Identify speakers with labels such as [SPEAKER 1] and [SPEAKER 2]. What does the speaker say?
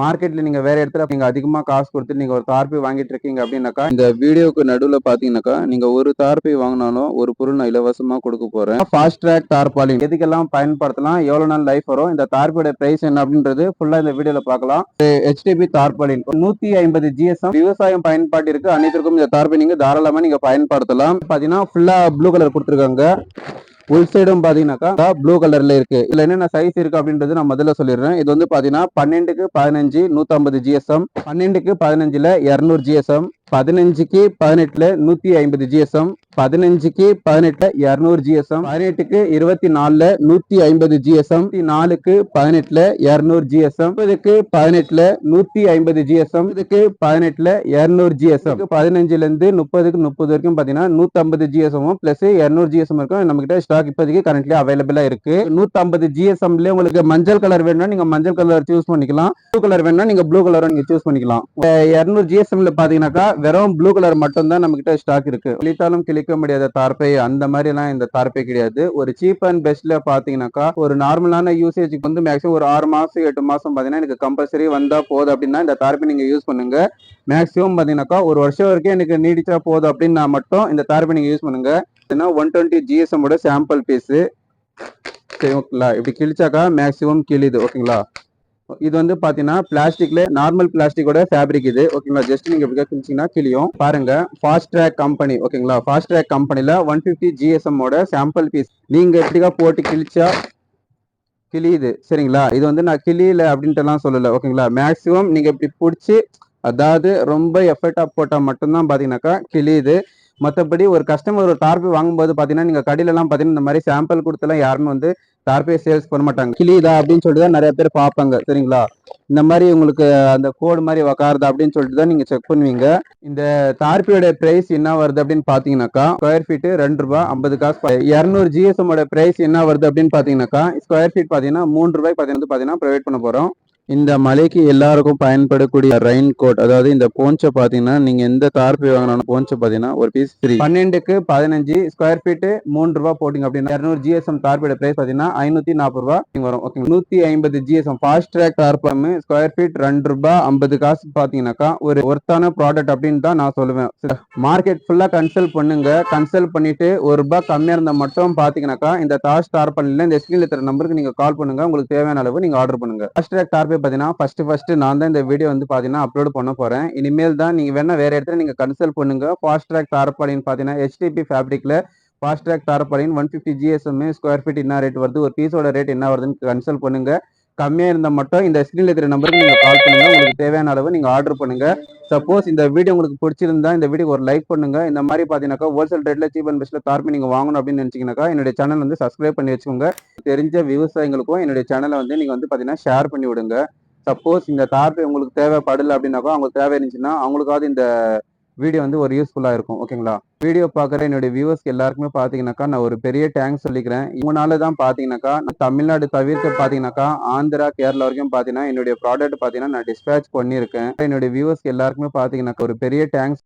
[SPEAKER 1] மார்க்கெட்ல நீங்க வேற இடத்துல நீங்க அதிகமா காசு கொடுத்து நீங்க ஒரு தார்பை வாங்கிட்டு இருக்கீங்க அப்படின்னாக்கா இந்த வீடியோக்கு நடுவுல பாத்தீங்கன்னாக்கா நீங்க ஒரு தார்பை வாங்கினாலும் ஒரு பொருள் நான் இலவசமா கொடுக்க போறேன். ஃபாஸ்ட் ட்ராக் தார்பாலின் எதுக்கெல்லாம் பயன்படுத்தலாம்? எவ்வளவு நாள் லைஃப் வரும்? இந்த தார்பையோட பிரைஸ் என்ன அப்படின்றது ஃபுல்லா இந்த வீடியோல பார்க்கலாம் ஹெச்டிபி தார்பாலின் நூத்தி ஐம்பது ஜிஎஸ்எம் விவசாயம் பயன்பாட்டிற்கு அனைத்திற்கும் இந்த தார்பை நீங்க தாராளமா நீங்க பயன்படுத்தலாம். பாத்தீங்கன்னா ஃபுல்லா ப்ளூ கலர் கொடுத்துருக்காங்க. உள் சைடும் பாத்தீங்கன்னாக்கா ப்ளூ கலர்ல இருக்கு. இதுல என்னென்ன சைஸ் இருக்கு அப்படின்றது நான் முதல்ல சொல்லிடுறேன். இது வந்து பாத்தீங்கன்னா பன்னெண்டுக்கு பதினஞ்சு நூத்தம்பது ஜிஎஸ்எம் பன்னெண்டுக்கு பதினஞ்சுல இருநூறு ஜிஎஸ்எம் பதினஞ்சுக்கு பதினெட்டுல நூத்தி ஐம்பது ஜிஎஸ்எம் பதினஞ்சுக்கு பதினெட்டுல இருநூறு ஜிஎஸ்எம் பதினெட்டுக்கு இருபத்தி நாலுல நூத்தி ஐம்பது ஜிஎஸ்எம் நாலுக்கு பதினெட்டுல இருநூறு ஜிஎஸ்எம் இதுக்கு பதினெட்டுல நூத்தி ஐம்பது ஜிஎஸ்எம் இதுக்கு பதினெட்டுல இருநூறு ஜிஎஸ்எம் பதினஞ்சுல இருந்து முப்பதுக்கு முப்பது வரைக்கும் பாத்தீங்கன்னா நூத்தி ஐம்பது ஜிஎஸ்எம் பிளஸ் இருநூறு ஜிஎஸ்எம் இருக்கும் நம்ம கிட்ட ஸ்டாக் இப்போதைக்கு கரண்ட்லி அவைலபிளா இருக்கு நூத்தி ஐம்பது ஜிஎஸ்எம்ல உங்களுக்கு மஞ்சள் கலர் வேணும்னா நீங்க மஞ்சள் கலர் சூஸ் பண்ணிக்கலாம் ப்ளூ கலர் வேணும்னா நீங்க ப்ளூ கலர் நீங்க சூஸ் பண்ணிக்கலாம் இருநூறு ஜிஎஸ்எம்ல பாத்தீங்கன்னாக்கா வெறும் ப்ளூ கலர் மட்டும்தான் நம்ம கிட்ட ஸ்டாக் இருக்கு. கிழித்தாலும் கிழிக்க முடியாத தார்பை அந்த மாதிரி எல்லாம் இந்த தார்பை கிடையாது. ஒரு சீப் அண்ட் பெஸ்ட்ல பாத்தீங்கன்னாக்கா ஒரு நார்மலான யூசேஜுக்கு வந்து மேக்ஸிமம் ஒரு ஆறு மாசம் எட்டு மாசம் பாத்தீங்கன்னா எனக்கு கம்பல்சரி வந்தா போதும் அப்படின்னா இந்த தார்பை நீங்க யூஸ் பண்ணுங்க. மேக்ஸிமம் பாத்தீங்கன்னாக்கா ஒரு வருஷம் வரைக்கும் எனக்கு நீடிச்சா போதும் அப்படின்னா மட்டும் இந்த தார்பை நீங்க யூஸ் பண்ணுங்க. ஒன் டுவெண்ட்டி ஜிஎஸ்எம்மோட சாம்பிள் பீஸ் சரி ஓகேங்களா இப்படி கிழிச்சாக்கா மேக்ஸிமம் கிழிது ஓகேங்களா இது வந்து பாத்தீங்கன்னா பிளாஸ்டிக்ல நார்மல் பிளாஸ்டிக்கோட ஃபேப்ரிக் இது. ஓகேங்களா? ஜஸ்ட் நீங்க இப்படி கிழிச்சிங்கன்னா கிளியும் பாருங்க. ஃபாஸ்ட் ட்ராக் கம்பெனி ஓகேங்களா? ஃபாஸ்ட் ட்ராக் கம்பெனில ஒன் பிப்டி ஜிஎஸ்எம் ஓட சாம்பிள் பீஸ் நீங்க எப்படிக்கா போட்டு கிழிச்சா கிளியுது சரிங்களா? இது வந்து நான் கிளியில அப்படின்ட்டுலாம் சொல்லல. ஓகேங்களா? மேக்சிமம் நீங்க இப்படி பிடிச்சி அதாவது ரொம்ப எஃபர்ட்டா போட்டா மட்டும்தான் பாத்தீங்கன்னாக்கா கிளியுது மற்றபடி ஒரு கஸ்டமர் ஒரு டார்பி வாங்கும்போது பார்த்தீங்கன்னா நீங்கள் கடையிலலாம் பார்த்தீங்கன்னா இந்த மாதிரி சாம்பிள் கொடுத்தெல்லாம் யாருமே வந்து டார்பே சேல்ஸ் பண்ண மாட்டாங்க. கிளியுதா அப்படின்னு சொல்லிட்டு தான் நிறைய பேர் பார்ப்பாங்க சரிங்களா? இந்த மாதிரி உங்களுக்கு அந்த கோடு மாதிரி உக்காருதா அப்படின்னு சொல்லிட்டு தான் நீங்கள் செக் பண்ணுவீங்க. இந்த தார்பியோட பிரைஸ் என்ன வருது அப்படின்னு பார்த்தீங்கன்னாக்கா ஸ்கொயர் ஃபீட்டு ரெண்டு ரூபாய் ஐம்பது காசு இரநூறு ஜிஎஸ்எம் ப்ரைஸ் பிரைஸ் என்ன வருது அப்படின்னு பார்த்தீங்கன்னாக்கா ஸ்கொயர் ஃபீட் பார்த்தீங்கன்னா மூணு ரூபாய் பார்த்தீங்கன்னா பார்த்தீங்கன்னா ப்ரொவைட் பண்ண போகிறோம் இந்த மலைக்கு எல்லாருக்கும் பயன்படக்கூடிய ரெயின் கோட் அதாவது இந்த போன்ச்சை பாத்தீங்கன்னா நீங்க எந்த தார்பி வாங்கினாலும் போன்ச்சை பாத்தீங்கன்னா ஒரு பீஸ் ஃப்ரீ பன்னெண்டுக்கு பதினஞ்சு ஸ்கொயர் ஃபீட் மூணு ரூபா போட்டிங்க அப்படின்னா இரநூறு ஜிஎஸ்எம் தார்பியோட பிரைஸ் பாத்தீங்கன்னா ஐநூத்தி நாற்பது ரூபா வரும். ஓகே நூத்தி ஐம்பது ஜிஎஸ்எம் ஃபாஸ்ட் ட்ராக் தார்பம் ஸ்கொயர் ஃபீட் ரெண்டு ரூபா ஐம்பது காசு பாத்தீங்கன்னாக்கா ஒரு ஒர்த்தான ப்ராடக்ட் அப்படின்னு தான் நான் சொல்லுவேன். மார்க்கெட் ஃபுல்லா கன்சல்ட் பண்ணுங்க. கன்சல்ட் பண்ணிட்டு ஒரு ரூபாய் கம்மியா இருந்தா மட்டும் பாத்தீங்கன்னாக்கா இந்த தாஷ் தார்பன்ல இந்த ஸ்கிரீன்ல இருக்கிற நம்பருக்கு நீங்க கால் பண்ணுங்க. உங்களுக்கு தேவையான அளவு நீங்க ஆர்டர் பண்ணுங்க. ஃபாஸ்ட் ட்ராக் தார்பே பார்த்தீங்கன்னா ஃபர்ஸ்ட் ஃபர்ஸ்ட் நான் தான் இந்த வீடியோ வந்து பார்த்தீங்கன்னா அப்லோட் பண்ண போறேன். இனிமேல் தான் நீங்க வேணா வேற இடத்துல நீங்க கன்சல்ட் பண்ணுங்க. ஃபாஸ்ட் ட்ராக் தாரப்பாடின்னு பார்த்தீங்கன்னா ஹெச்டிபி ஃபேப்ரிக்ல fast track தாரப்பாடின் one fifty GSM square feet என்ன ரேட் வருது? ஒரு பீஸோட ரேட் என்ன வருதுன்னு கன்சல்ட் பண்ணுங்க. கம்மியாக இருந்தால் மட்டும் இந்த ஸ்க்ரீனில் இருக்கிற நம்பருக்கு நீங்கள் கால் பண்ணுங்க. உங்களுக்கு தேவையான அளவு நீங்கள் ஆர்டர் பண்ணுங்க. சப்போஸ் இந்த வீடியோ உங்களுக்கு பிடிச்சிருந்தா இந்த வீடியோ ஒரு லைக் பண்ணுங்க. இந்த மாதிரி பார்த்தீங்கன்னாக்கா ஹோல்சேல் ரேட்ல சீப் அண்ட் பெஸ்ட்ல தார்பி நீங்கள் வாங்கணும் அப்படின்னு நினச்சிங்கனாக்கா என்னுடைய சேனல் வந்து சப்ஸ்கிரைப் பண்ணி வச்சுக்கோங்க. தெரிஞ்ச விவசாயிகளுக்கும் என்னுடைய சேனலை வந்து நீங்கள் வந்து பார்த்தீங்கன்னா ஷேர் பண்ணி விடுங்க சப்போஸ் இந்த தார்பை உங்களுக்கு தேவைப்படல அப்படின்னாக்கா அவங்களுக்கு தேவை இருந்துச்சுன்னா அவங்களுக்காவது இந்த வீடியோ வந்து ஒரு யூஸ்ஃபுல்லாக இருக்கும் ஓகேங்களா வீடியோ பார்க்குற என்னுடைய வியூவர்ஸ்க்கு எல்லாருக்குமே பார்த்தீங்கன்னாக்கா நான் ஒரு பெரிய டேங்க்ஸ் சொல்லிக்கிறேன். இவனால தான் பார்த்தீங்கன்னாக்கா தமிழ்நாடு தவிர்க்க பார்த்தீங்கன்னாக்கா ஆந்திரா கேரளா வரைக்கும் பார்த்தீங்கன்னா என்னுடைய ப்ராடக்ட் பார்த்தீங்கன்னா நான் டிஸ்பேச் பண்ணியிருக்கேன். என்னுடைய வியூவர்ஸ்க்கு எல்லாருக்குமே பார்த்தீங்கன்னாக்கா ஒரு பெரிய டேங்க்ஸ்